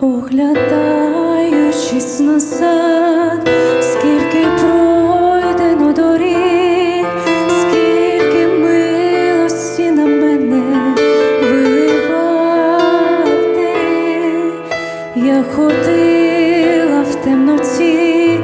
оглядаючись назад, скільки пройдено доріг, скільки милості на мене виливав ти, я ходила в темноті.